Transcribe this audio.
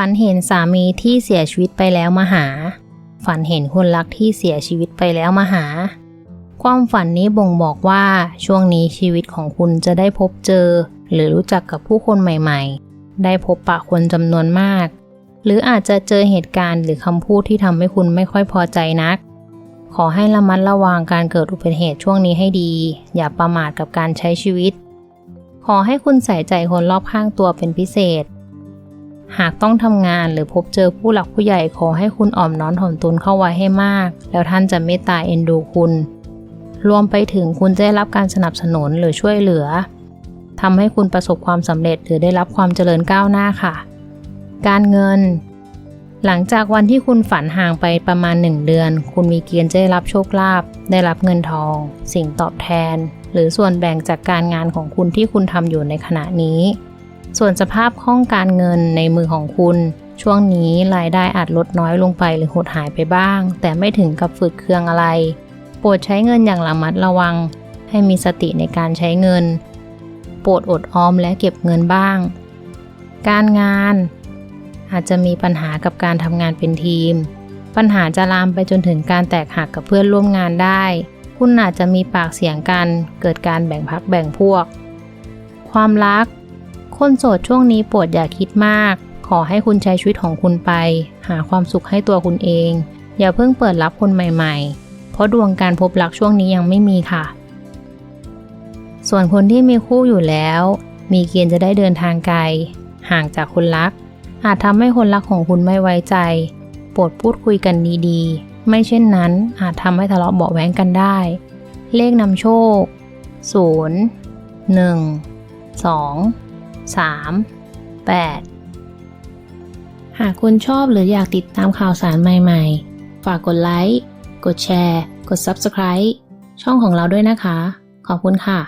ฝันเห็นสามีที่เสียชีวิตไปแล้วมาหา ฝันเห็นคนรักที่เสียชีวิตไปแล้วมาหา ความฝันนี้บ่งบอกว่าช่วงนี้ชีวิตของคุณจะได้พบเจอ หรือรู้จักกับผู้คนใหม่ๆ ได้พบปะคนจำนวนมาก หรืออาจจะเจอเหตุการณ์หรือคำพูดที่ทำให้คุณไม่ค่อยพอใจนัก ขอให้ระมัดระวังการเกิดอุบัติเหตุช่วงนี้ให้ดี อย่าประมาทกับการใช้ชีวิต ขอให้คุณใส่ใจคนรอบข้างตัวเป็นพิเศษ หากต้องทำงานหรือพบเจอผู้หลักผู้ใหญ่ขอให้คุณอ่อมน้อมถ่อมตนเข้าไว้ให้มาก แล้วท่านจะเมตตาเอ็นดูคุณ รวมไปถึงคุณจะได้รับการสนับสนุนหรือช่วยเหลือทำให้คุณประสบความสำเร็จหรือได้รับความเจริญก้าวหน้าค่ะ การเงิน หลังจากวันที่คุณฝันห่างไปประมาณ 1 เดือน คุณมีเกณฑ์จะได้รับโชคลาภได้รับเงินทอง สิ่งตอบแทน หรือส่วนแบ่งจากการงานของคุณที่คุณทำอยู่ในขณะนี้ ส่วนสภาพคล่องการเงินในมือของคุณ ช่วงนี้รายได้อาจลดน้อยลงไปหรือหดหายไปบ้าง แต่ไม่ถึงกับฝืดเครื่องอะไร โปรดใช้เงินอย่างระมัดระวัง ให้มีสติในการใช้เงิน โปรดอดออมและเก็บเงินบ้าง การงาน อาจจะมีปัญหากับการทำงานเป็นทีม ปัญหาจะลามไปจนถึงการแตกหักกับเพื่อนร่วมงานได้ คุณอาจจะมีปากเสียงกัน เกิดการแบ่งพักแบ่งพวก ความรัก คนโสดช่วงนี้โปรดอย่าคิดมาก ขอให้คุณใช้ชีวิตของคุณไป หาความสุขให้ตัวคุณเอง อย่าเพิ่งเปิดรับคนใหม่ ๆ เพราะดวงการพบรักช่วงนี้ยังไม่มีค่ะ ส่วนคนที่มีคู่อยู่แล้ว มีเกณฑ์จะได้เดินทางไกล ห่างจากคนรัก อาจทำให้คนรักของคุณไม่ไว้ใจ โปรดพูดคุยกันดีๆ ไม่เช่นนั้นอาจทำให้ทะเลาะเบาะแว้งกันได้ เลขนำโชค 0 1 2 3 8 หากคุณชอบหรืออยากติดตามข่าวสารใหม่ๆ ฝากกดไลค์ กดแชร์ กด Subscribe ช่องของเราด้วยนะคะ ขอบคุณค่ะ